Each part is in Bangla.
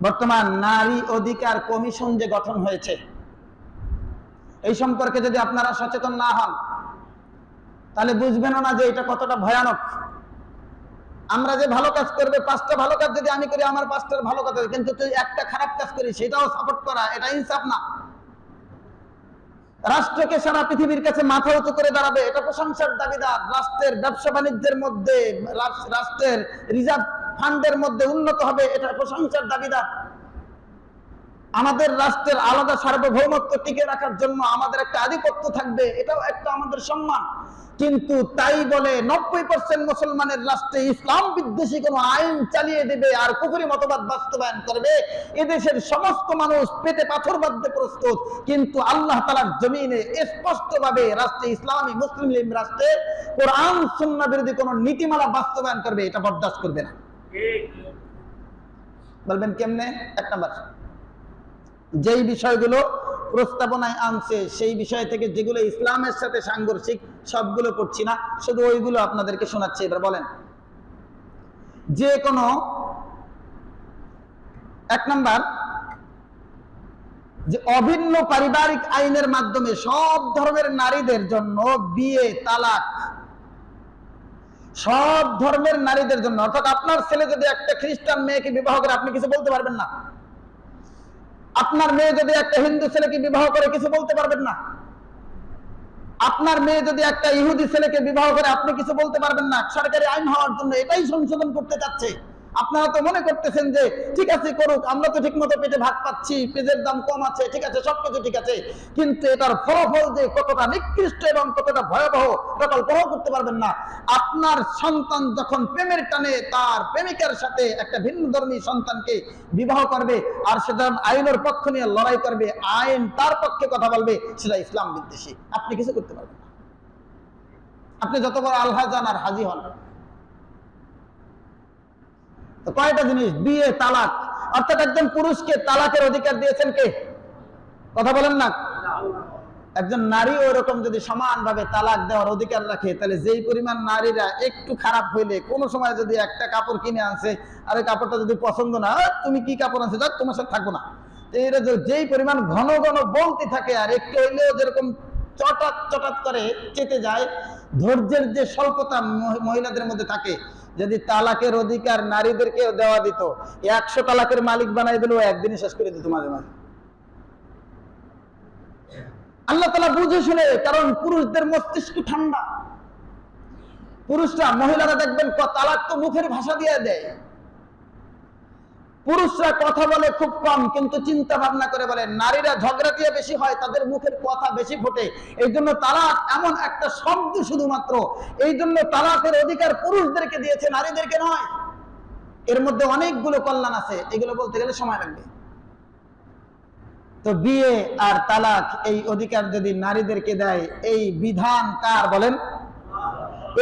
বর্তমান নারী অধিকার কমিশন যে গঠন হয়েছে, এই সম্পর্কে যদি আপনারা সচেতন না হন, তাহলে বুঝবেন না যে এটা কতটা ভয়ানক আমরা যে ভালো কাজ করবে, পাঁচটা ভালো কাজ যদি আমি করি, আমার পাঁচটার ভালো কাজ। কিন্তু তুই একটা খারাপ কাজ করি সেটাও সাপোর্ট করা, এটা ইনসাফ না রাষ্ট্রকে সারা পৃথিবীর কাছে মাথা উঁচু করে দাঁড়াবে, এটা প্রশংসার দাবিদার রাষ্ট্রের ব্যবসা বাণিজ্যের মধ্যে রাষ্ট্রের রিজার্ভ ফান্ডের মধ্যে উন্নত হবে এটা প্রশংসার দাবিদার। আমাদের রাষ্ট্রের আলাদা সার্বভৌমত্ব টিকে রাখার জন্য আমাদের একটা আধিপত্য থাকবে, এটাও একটা আমাদের সম্মান। কিন্তু তাই বলে নব্বই পার্সেন্ট মুসলমানের রাষ্ট্রে ইসলাম বিদ্বেষী কোনো আইন চালিয়ে দেবে আর কুকুরি মতবাদ বাস্তবায়ন করবে, এদেশের সমস্ত মানুষ পেটে পাথর বাঁধতে প্রস্তুত। কিন্তু আল্লাহ তালার জমিনে স্পষ্টভাবে রাষ্ট্রে ইসলামী মুসলিম রাষ্ট্রে কোরআন, সুন্না বিরোধী কোনো নীতিমালা বাস্তবায়ন করবে, এটা বরদাস্ত করবে না। বলবেন কেমনে? এক নাম্বার। যেই বিষয়গুলো প্রস্তাবনায় আনছে, সেই বিষয় থেকে যেগুলো ইসলামের সাথে সাংঘর্ষিক, সবগুলো করছি না, শুধু ওইগুলো আপনাদেরকে শোনাচ্ছি, এবার বলেন। যে কোনো, এক নাম্বার, যে অভিন্ন পারিবারিক আইনের মাধ্যমে সব ধর্মের নারীদের জন্য বিয়ে, তালাক সব ধর্মের নারীদের জন্য, অর্থাৎ আপনার ছেলে যদি একটা খ্রিস্টান মেয়েকে বিবাহ করে, আপনি কিছু বলতে পারবেন না? আপনার মেয়ে যদি একটা হিন্দু ছেলেকে বিবাহ করে, কিছু বলতে পারবেন না? আপনার মেয়ে যদি একটা ইহুদি ছেলেকে বিবাহ করে, আপনি কিছু বলতে পারবেন না? সরকারি আইন হওয়ার জন্য এটাই সংশোধন করতে চাচ্ছে। আপনারা তো মনে করতেছেন যে, ঠিক আছে করুক, আমরা তো ঠিক মতো পেটে ভাত পাচ্ছি পেঁয়াজের দাম কম আছে, ঠিক আছে, সবকিছু ঠিক আছে। কিন্তু এটার ফলাফল যে কতটা নিকৃষ্ট এবং কতটা ভয়াবহ তা কল্পনাও করতে পারবেন না। আপনার সন্তান যখন প্রেমের টানে, তার প্রেমিকার সাথে একটা ভিন্ন ধর্মী সন্তানকে বিবাহ করবে আর সেটা আইনের পক্ষ নিয়ে লড়াই করবে, আইন তার পক্ষে কথা বলবে, সেটা ইসলাম বিদ্বেষী। আপনি কিছু করতে পারবেন না। আপনি যত বড় আল্লাহ জান আর হাজি হন কয়টা জিনিস? বিয়ে, তালাক। অর্থাৎ একজন পুরুষকে তালাকের অধিকার দিয়েছেন কে? কথা বলেন না। একজন নারী ওরকম যদি সমানভাবে তালাক দেওয়ার অধিকার রাখে, তাহলে যেই পরিমাণ নারীরা একটু খারাপ হইলে, কোনো সময় যদি একটা কাপড় কিনে আনছে, আর ওই কাপড়টা যদি পছন্দ না তুমি কি কাপড় আনছে? যাক, তোমার সাথে থাকব না। যে- যেই পরিমাণ ঘন ঘন বলতে থাকে, আর একটু হইলেও যেরকম চটাত চটাত করে চেতে যায় ধৈর্যের যে স্বল্পতা মহিলাদের মধ্যে থাকে, যদি তালাকের অধিকার নারীদেরকে দেওয়া দিত, একশো তালাকের মালিক বানাই দিল, একদিনই শেষ করে দিত মাঝে মাঝে। আল্লাহ তালা বুঝে শুনে, কারণ পুরুষদের মস্তিষ্ক ঠান্ডা। পুরুষরা, মহিলারা দেখবেন তালাক তো মুখের ভাষা দিয়ে দেয়। পুরুষরা কথা বলে খুব কম, কিন্তু চিন্তা ভাবনা করে বলে, নারীরা ঝগড়া দিয়ে বেশি হয়, তাদের মুখের কথা বেশি ফোটে। এই জন্য তালাক এমন একটা শব্দ শুধুমাত্র। এই জন্য তালাকের অধিকার পুরুষদেরকে দিয়েছে, নারীদেরকে নয়। এর মধ্যে অনেকগুলো কল্যাণ আছে, এগুলো বলতে গেলে সময় লাগবে। তো বিয়ে আর তালাক, এই অধিকার যদি নারীদেরকে দেয়, এই বিধান কার বলেন?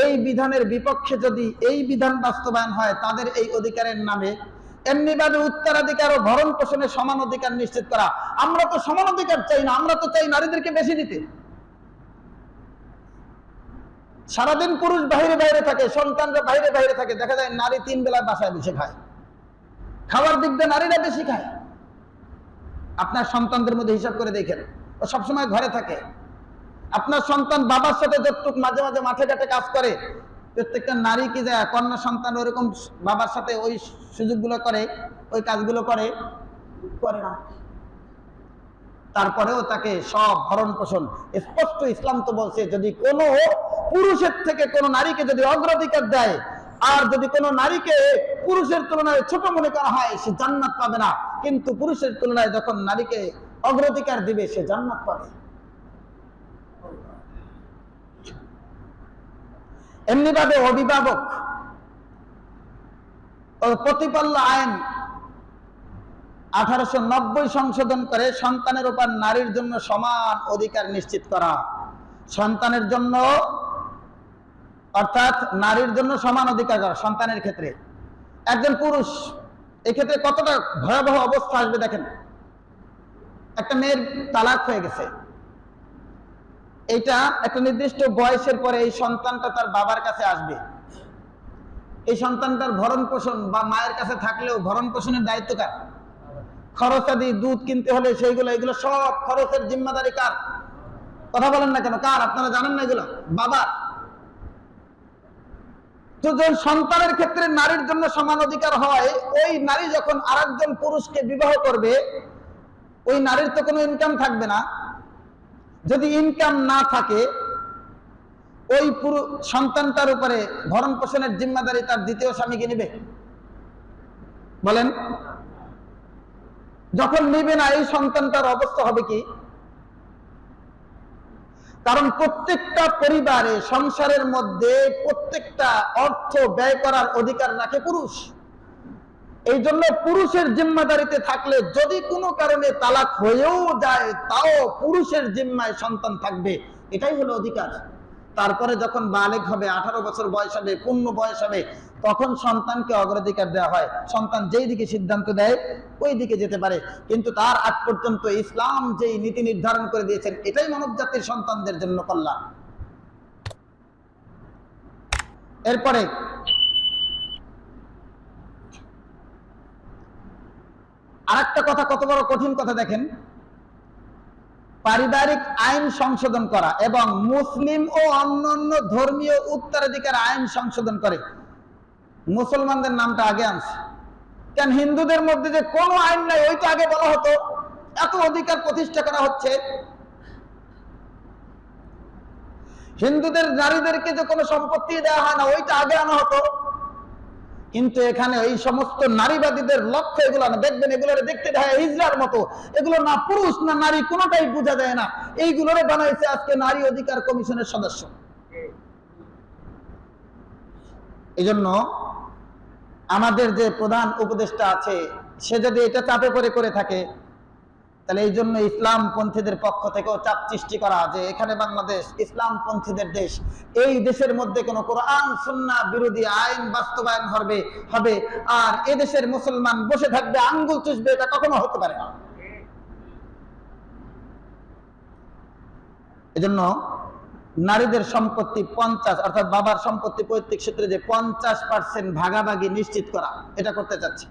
এই বিধানের বিপক্ষে যদি এই বিধান বাস্তবায়ন হয়, তাদের এই অধিকারের নামে এমনিভাবে উত্তরাধিকার ও ভরণ পোষণের সমান অধিকার নিশ্চিত করা। আমরা তো সমান অধিকার চাই না, আমরা তো চাই নারীদেরকে বেশি দিতে। সারাদিন পুরুষ বাইরে বাইরে থাকে, সন্তানরা বাইরে বাইরে থাকে। দেখা যায় নারী তিন বেলা বাসায় বসে খায়। খাওয়ার দিক দিয়ে নারীরা বেশি খায়। আপনার সন্তানদের মধ্যে হিসাব করে দেখেন, ও সবসময় ঘরে থাকে। আপনার সন্তান বাবার সাথে যতটুক মাঝে মাঝে মাঠে ঘাটে কাজ করে প্রত্যেকটা নারী কি যায় কন্যা সন্তান ওরকম বাবার সাথে ওই সুযোগগুলো করে, ওই কাজগুলো করে? করে না। তারপরেও তাকে সব ভরণ পোষণ। স্পষ্ট ইসলাম তো বলছে, যদি কোনো পুরুষের থেকে কোনো নারীকে যদি অগ্রাধিকার দেয়, আর যদি কোনো নারীকে পুরুষের তুলনায় ছোট মনে করা হয়, সে জান্নাত পাবে না। কিন্তু পুরুষের তুলনায় যখন নারীকে অগ্রাধিকার দিবে, সে জান্নাত পাবে। এমনিভাবে অভিভাবক প্রতিপাল্য আইন আঠারোশো নব্বই সংশোধন করে সন্তানের উপর নারীর জন্য সমান অধিকার নিশ্চিত করা। সন্তানের জন্য, অর্থাৎ নারীর জন্য সমান অধিকার করা সন্তানের ক্ষেত্রে। একজন পুরুষ, এক্ষেত্রে কতটা ভয়াবহ অবস্থা আসবে দেখেন। একটা মেয়ের তালাক হয়ে গেছে। এটা একটা নির্দিষ্ট বয়সের পরে এই সন্তানটা তার বাবার কাছে আসবে। এই সন্তানটার ভরণ পোষণ বা মায়ের কাছে থাকলেও ভরণ পোষণের দায়িত্ব কার? খরচাদি দুধ কিনতে হলে সেইগুলো, এগুলো সব খরচের জিম্মাদারি কার? কথা বলেন না কেন? কার? আপনারা জানেন না এগুলো? বাবা। তো যখন সন্তানের ক্ষেত্রে নারীর জন্য সমান অধিকার হয়, ওই নারী যখন আরেকজন পুরুষকে বিবাহ করবে, ওই নারীর তো কোনো ইনকাম থাকবে না। যদি ইনকাম না থাকে, ওই পুরো সন্তানটার উপরে ভরণ পোষণের জিম্মাদারি তার দ্বিতীয় স্বামীকে নিবে? বলেন। যখন নিবে না, এই সন্তানটার অবস্থা হবে কি? কারণ প্রত্যেকটা পরিবারে সংসারের মধ্যে প্রত্যেকটা অর্থ ব্যয় করার অধিকার রাখে পুরুষ। এই জন্য পুরুষের জিম্মাদারিতে থাকলে যদি কোনো কারণে তালাক হয়েও যায়, তাও পুরুষের জিম্মায় সন্তান থাকবে। এটাই হলো অধিকার। তারপরে যখন বালেক হবে, আঠারো বছর বয়স হবে, পূর্ণ বয়স হবে, তখন সন্তানকে অগ্রাধিকার দেওয়া হয়। সন্তান যেই দিকে সিদ্ধান্ত দেয়, ওই দিকে যেতে পারে। কিন্তু তার আগ পর্যন্ত ইসলাম যেই নীতি নির্ধারণ করে দিয়েছেন, এটাই মানব জাতির সন্তানদের জন্য কল্যাণ। এরপরে আরেকটা কথা কত বড় কঠিন কথা দেখেন। পারিবারিক আইন সংশোধন করা এবং মুসলিম ও অন্যান্য ধর্মীয় উত্তরাধিকার আইন সংশোধন করে। মুসলমানদের নামটা আগে আনছে। কেন হিন্দুদের মধ্যে যে কোনো আইন নাই ওইটা আগে বলা হতো। এত অধিকার প্রতিষ্ঠা করা হচ্ছে। হিন্দুদের নারীদেরকে যে কোনো সম্পত্তি দেওয়া হয় না ওইটা আগে আনা হতো। কিন্তু এখানে এই সমস্ত নারীবাদীদের লক্ষ্য এগুলো না। দেখবেন এগুলো দেখতে দেয় হিজরার মতো। এগুলো না পুরুষ, না নারী, কোনোটাই বোঝা যায় না। এইগুলোরে বানাইছে আজকে নারী অধিকার কমিশনের সদস্য। এই জন্য আমাদের যে প্রধান উপদেষ্টা আছে, সে যদি এটা চাপে পরে করে থাকে তাহলে এই জন্য ইসলাম পন্থীদের পক্ষ থেকেও চাপ সৃষ্টি করা যে এখানে বাংলাদেশ ইসলাম পন্থীদের দেশ। এই দেশের মধ্যে কোন কোরআন সুন্না বিরোধী আইন বাস্তবায়ন হবে হবে, আর এ দেশের মুসলমান বসে থাকবে, আঙ্গুল চুষবে, এটা কখনো হতে পারে না। এজন্য নারীদের সম্পত্তি পঞ্চাশ, অর্থাৎ বাবার সম্পত্তি পৈতৃক সূত্রে যে পঞ্চাশ পার্সেন্ট ভাগাভাগি নিশ্চিত করা, এটা করতে চাচ্ছে।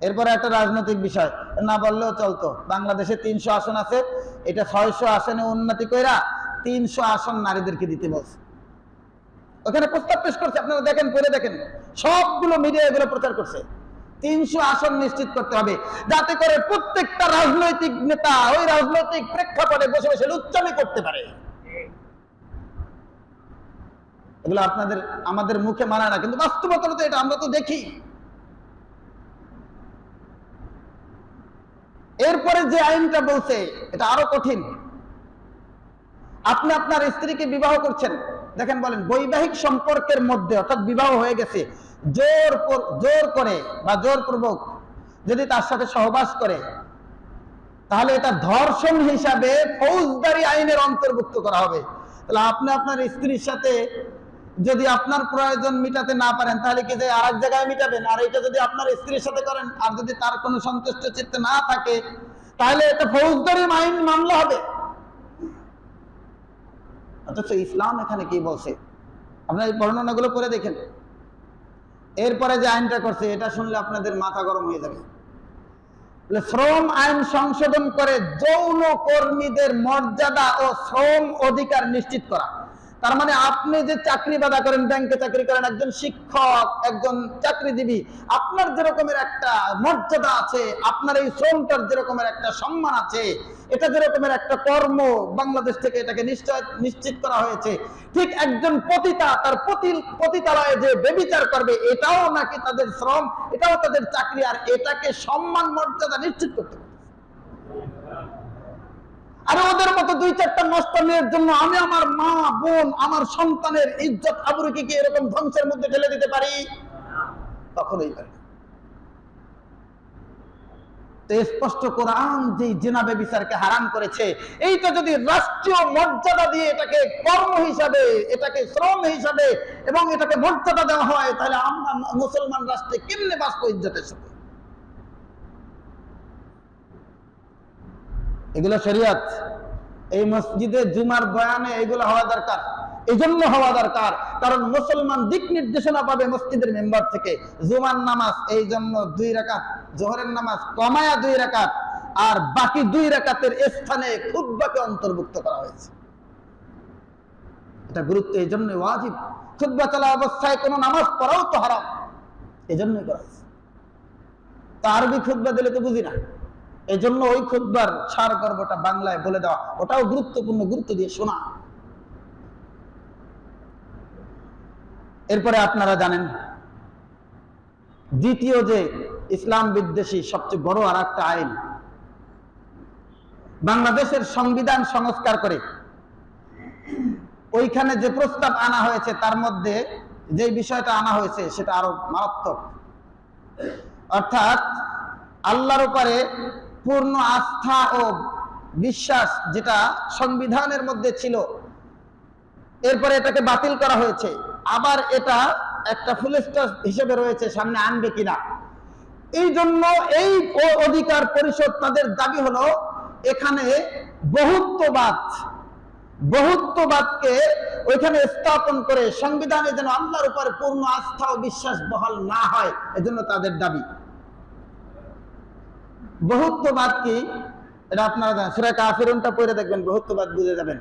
এরপরে একটা রাজনৈতিক বিষয়, না বললেও চলতো। বাংলাদেশে তিনশো আসন আছে, এটা ছয়শো আসনে উন্নতি কইরা তিনশো আসন নারীদেরকে দিতে বলছে। ওখানে প্রস্তাব পেশ করছে, আপনারা দেখেন, পড়ে দেখেন, সবগুলো মিডিয়া এগুলো প্রচার করছে। তিনশো আসন নিশ্চিত করতে হবে, যাতে করে প্রত্যেকটা রাজনৈতিক নেতা ওই রাজনৈতিক প্রেক্ষাপটে বসে বসে লুচ্চামি করতে পারে। এগুলো আপনাদের, আমাদের মুখে মানা না, কিন্তু বাস্তবতা তো এটা আমরা তো দেখি। এরপরে যে আইনটা বলছে, এটা আরও কঠিন। আপনি আপনার স্ত্রীকে বিবাহ করছেন, দেখেন বলেন, বৈবাহিক সম্পর্কের মধ্যে, অর্থাৎ বিবাহ হয়ে গেছে, জোর জোর করে বা জোর জোরপূর্বক যদি তার সাথে সহবাস করে, তাহলে এটা ধর্ষণ হিসাবে ফৌজদারি আইনের অন্তর্ভুক্ত করা হবে। তাহলে আপনি আপনার স্ত্রীর সাথে যদি আপনার প্রয়োজন মিটাতে না পারেন, তাহলে কি যে আর এক জায়গায় মিটাবেন? আর এটা যদি আপনার স্ত্রীর সাথে করেন, আর যদি তার কোনো সন্তুষ্ট চিত্তে না থাকে, তাহলে এটা ফৌজদারি আইন মামলা হবে। অথচ ইসলাম এখানে কি বলছে? আপনার এই বর্ণনাগুলো করে দেখেন। এরপরে যে আইনটা করছে, এটা শুনলে আপনাদের মাথা গরম হয়ে যাবে। শ্রম আইন সংশোধন করে যৌন কর্মীদের মর্যাদা ও শ্রম অধিকার নিশ্চিত করা। তার মানে আপনি যে চাকরি বাদা করেন ব্যাংকে চাকরি করেন, একজন শিক্ষক, একজন চাকরিজীবী, আপনার যে রকমের একটা মর্যাদা আছে, আপনার এই শ্রমটার যে রকমের একটা সম্মান আছে, এটা যেরকমের একটা কর্ম বাংলাদেশ থেকে এটাকে নিশ্চয়, নিশ্চিত করা হয়েছে, ঠিক একজন পতিতা, তার পতিতালয়ে যে বেবিচার করবে, এটাও নাকি তাদের শ্রম, এটাও তাদের চাকরি, আর এটাকে সম্মান মর্যাদা নিশ্চিত করতে আরে ওদের মতো দুই চারটা নষ্ট মেয়ের জন্য আমি আমার মা, বোন, আমার সন্তানের ইজ্জত আবরুকে কি এরকম ধ্বংসের মধ্যে ঠেলে দিতে পারি? কখনোই পারি স্পষ্ট কোরআন যে জেনাবে বিচারকে হারাম করেছে, এইটা যদি রাষ্ট্রীয় মর্যাদা দিয়ে এটাকে কর্ম হিসাবে, এটাকে শ্রম হিসাবে এবং এটাকে মর্যাদা দেওয়া হয়, তাহলে আমরা মুসলমান রাষ্ট্রে কেমনে বাঁচবো ইজ্জতের সাথে? এগুলো শরিয়াত। এই মসজিদে জুমার বয়ানে এগুলো হওয়া দরকার। এই জন্য হওয়া দরকার। কারণ মুসলমান দিক নির্দেশনা পাবে মসজিদের মেম্বার থেকে। জুমার নামাজ এই জন্য দুই রাকাত, জোহরের নামাজ কমায়া দুই রাকাত, আর বাকি দুই রাকাতের স্থানে খুদ্বাকে অন্তর্ভুক্ত করা হয়েছে। এটা গুরুত্ব এই জন্য ওয়াজিব। খুদ্া চলা অবস্থায় কোনো নামাজ পড়াও তো হারাম। এই জন্যই করা হয়েছে। তা আরবি খুদ্া দিলে তো বুঝি না। এই জন্য ওই খুদ্বার সার গর্বটা বাংলায় বলে দেওয়া, ওটাও গুরুত্বপূর্ণ গুরুত্ব দিয়ে শোনা। এরপরে আপনারা জানেন, দ্বিতীয় যে ইসলাম বিদ্বেষী সবচেয়ে বড় আর একটা আইন, বাংলাদেশের সংবিধান সংস্কার করে, ওইখানে যে প্রস্তাব আনা হয়েছে, তার মধ্যে যে বিষয়টা আনা হয়েছে, সেটা আরও মারাত্মক। অর্থাৎ আল্লাহর উপরে পূর্ণ আস্থা ও বিশ্বাস যেটা সংবিধানের মধ্যে ছিল, এরপরে এটাকে বাতিল করা হয়েছে। আবার এটা একটা ফুল স্টপ হিসেবে রয়েছে, সামনে আনবে কিনা। এই জন্য এই অধিকার পরিষদ তাদের দাবি হলো, এখানে বহুত্ববাদ, বহুত্ববাদকে ওইখানে স্থাপন করে সংবিধানে যেন আল্লাহর উপর পূর্ণ আস্থা ও বিশ্বাস বহাল না হয়, এজন্য তাদের দাবি। বহুত্ববাদ কি? এটা আপনারা জানেন। সুরা কাফিরুনটা পড়ে দেখবেন, বহুত্ববাদ বুঝে যাবেন।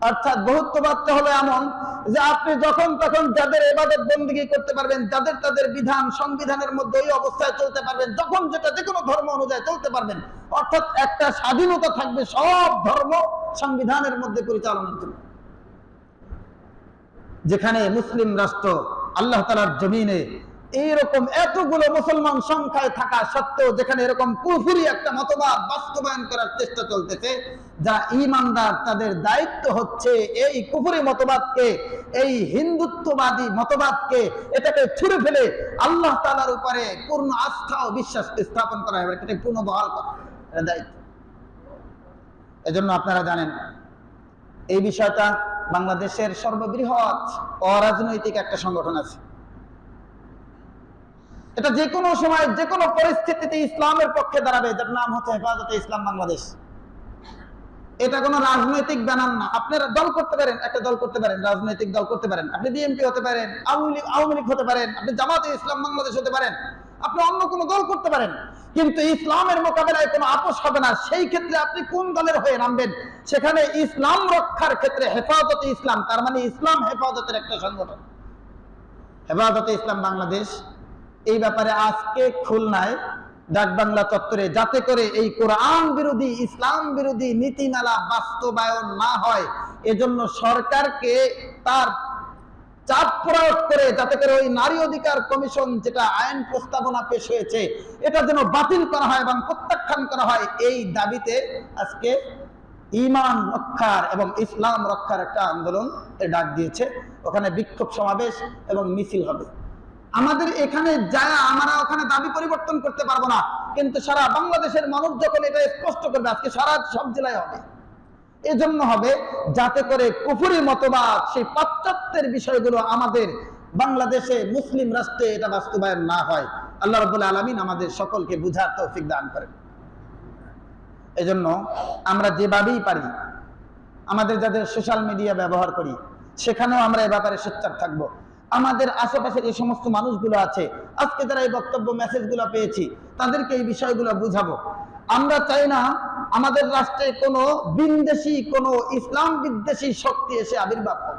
অর্থাৎ বহুত্ববাদটা হলো এমন যে আপনি যখন তখন যাদের এবাদত বন্দী করতে পারবেন, যাদের তাদের বিধান, সংবিধানের মধ্যে ওই অবস্থায় চলতে পারবেন, যখন যেটা যে কোনো ধর্ম অনুযায়ী চলতে পারবেন, অর্থাৎ একটা স্বাধীনতা থাকবে সব ধর্ম সংবিধানের মধ্যে পরিচালনার জন্য। যেখানে মুসলিম রাষ্ট্র আল্লাহ তালার জমিনে এইরকম এতগুলো মুসলমান সংখ্যায় থাকা সত্ত্বেও যেখানে এরকম কুফুরি একটা মতবাদ বাস্তবায়ন করার চেষ্টা চলতেছে যারা ইমানদার তাদের দায়িত্ব হচ্ছে এই কুফুরি মতবাদকে, এই হিন্দুত্ববাদী মতবাদকে, এটাকে ছুড়ে ফেলে আল্লাহ তালার উপরে পূর্ণ আস্থা ও বিশ্বাস স্থাপন করা হবে এটাকে পূর্ণ বহাল করা দায়িত্ব। এজন্য আপনারা জানেন, এই বিষয়টা বাংলাদেশের সর্ববৃহৎ অরাজনৈতিক একটা সংগঠন আছে। এটা যে কোনো সময় যে কোনো পরিস্থিতিতে ইসলামের পক্ষে দাঁড়াবে, যার নাম হচ্ছে হেফাজতে ইসলাম বাংলাদেশ। এটা কোনো রাজনৈতিক ব্যানার না। আপনারা দল করতে পারেন, একটা দল করতে পারেন, রাজনৈতিক দল করতে পারেন। আপনি বিএনপি হতে পারেন, আওয়ামী লীগ আওয়ামী লীগ হতে পারেন, আপনি জামাতে ইসলাম বাংলাদেশ হতে পারেন। আপনি অন্য কোনো দল করতে পারেন। কিন্তু ইসলামের মোকাবেলায় কোনো আপোষ হবে না। সেই ক্ষেত্রে আপনি কোন দলের হয়ে নামবেন? সেখানে ইসলাম রক্ষার ক্ষেত্রে হেফাজতে ইসলাম, তার মানে ইসলাম হেফাজতের একটা সংগঠন। হেফাজতে ইসলাম বাংলাদেশ এই ব্যাপারে আজকে খুলনায় ডাকবাংলা চত্বরে যাতে করে এই কোরআন বিরোধী, ইসলাম বিরোধী নীতিমালা বাস্তবায়ন না হয়, এজন্য সরকারকে তার চাপ প্রয়োগ করে যাতে করে ওই নারী অধিকার কমিশন যেটা আইন প্রস্তাবনা পেশ হয়েছে, এটা যেন বাতিল করা হয় এবং প্রত্যাখ্যান করা হয়, এই দাবিতে আজকে ইমান রক্ষার এবং ইসলাম রক্ষার একটা আন্দোলন ডাক দিয়েছে। ওখানে বিক্ষোভ সমাবেশ এবং মিছিল হবে। আমাদের এখানে যায়, আমরা ওখানে দাবি পরিবর্তন করতে পারব না। কিন্তু সারা বাংলাদেশের মানুষ যখন এটা স্পষ্ট করবে, আজকে সারা সব জেলায় হবে। এজন্য হবে যাতে করে কুফুরি মতবাদ, সেই পাশ্চাত্যের বিষয়গুলো আমাদের বাংলাদেশে মুসলিম রাষ্ট্রে এটা বাস্তবায়ন না হয়। আল্লাহ রবুল্লা আলমিন আমাদের সকলকে বুঝার তৌফিক দান করেন। এজন্য আমরা যেভাবেই পারি, আমাদের যাদের সোশ্যাল মিডিয়া ব্যবহার করি, সেখানেও আমরা এ ব্যাপারে সোচ্চার থাকব। আমাদের আশেপাশের যে সমস্ত মানুষগুলো আছে, আজকে যারা এই বক্তব্য মেসেজগুলো পেয়েছি, তাদেরকে এই বিষয়গুলো বুঝাবো। আমরা চাই না আমাদের রাষ্ট্রে কোনো বিন্দেশি, কোনো ইসলাম বিদ্বেষী শক্তি এসে আবির্ভাব হোক।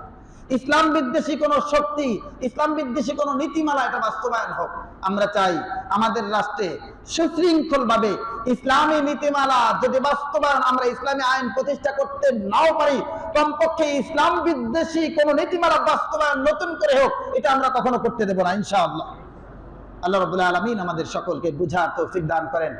ইসলাম বিদ্বেষী কোন শক্তি, ইসলাম বিদ্বেষী কোন নীতিমালা এটা বাস্তবায়ন হোক। আমরা চাই আমাদের রাষ্ট্রে সুশৃঙ্খল ভাবে ইসলামী নীতিমালা যদি বাস্তবায়ন আমরা ইসলামী আইন প্রতিষ্ঠা করতে নাও পারি, কমপক্ষে ইসলাম বিদ্বেষী কোন নীতিমালা বাস্তবায়ন নতুন করে হোক, এটা আমরা কখনো করতে দেবো না, ইনশাআল্লাহ। আল্লাহ রবুল্লা আলমিন আমাদের সকলকে বুঝার তৌফিক দান করেন।